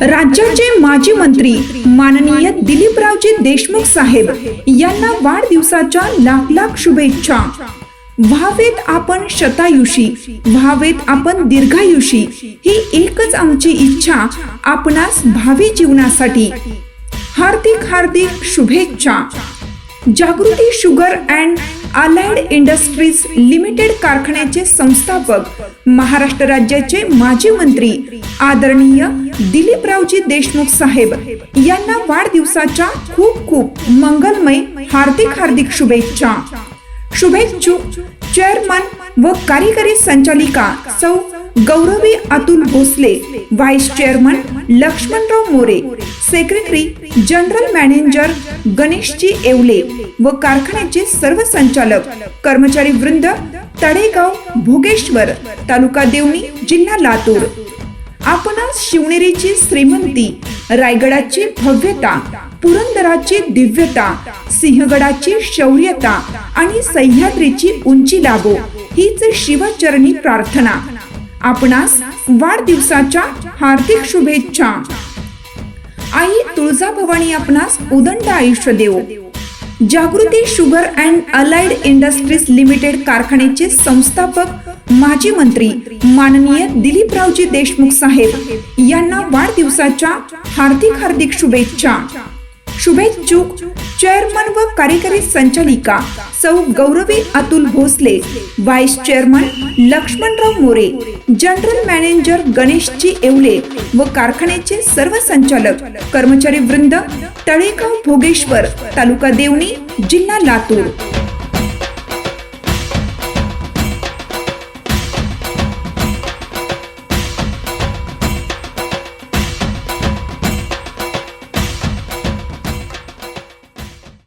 राज्याचे माजी मंत्री माननीय दिलीपरावजी देशमुख साहेब यांना वाढदिवसाच्या लाख लाख शुभेच्छा. व्हावेत आपण शतायुषी व्हावेत आपण दीर्घायुषी ही एकच आमची इच्छा आपणास भावी जीवनासाठी. हार्दिक हार्दिक शुभेच्छा. Jagruti sugar and allied industries limited कारखान्याचे संस्थापक महाराष्ट्र राज्याचे माजी मंत्री आदरणीय दिलीपरावजी देशमुख साहेब यांना वाढदिवसाच्या खूप खूप मंगलमय हार्दिक हार्दिक शुभेच्छा. शुभेच्छुक चेअरमन व कार्यकारी संचालिका सौ Gauravi Atul Bhosale vice chairman Laxmanrao More secretary general manager Ganeshji Yevale व कारखान्याचे सर्व संचालक कर्मचारी वृंद तडेगाव भोगेश्वर तालुका देवणी जिल्हा लातूर. आपणास शिवनेरीची श्रीमंती रायगडाची भव्यता पुरंदराची दिव्यता सिंहगडाची शौर्यता आणि सह्याद्रीची उंची लाभो हीच शिवचरणी प्रार्थना. आपणास वाढदिवसाच्या हार्दिक शुभेच्छा. आई तुळजाभवानी आपणास उदंड आयुष्य देवो. Jagruti sugar and allied industries limited कारखान्याचे संस्थापक माजी मंत्री माननीय दिलीपरावजी देशमुख साहेब यांना वाढदिवसाच्या हार्दिक हार्दिक शुभेच्छा. शुभेच्छुक चेअरमन व कार्यकारी संचालिका सौ Gauravi Atul Bhosale vice chairman Laxmanrao More general manager Ganeshji Yevale व कारखान्याचे सर्व संचालक कर्मचारी वृंद तळेगाव भोगेश्वर तालुका देवणी जिल्हा लातूर.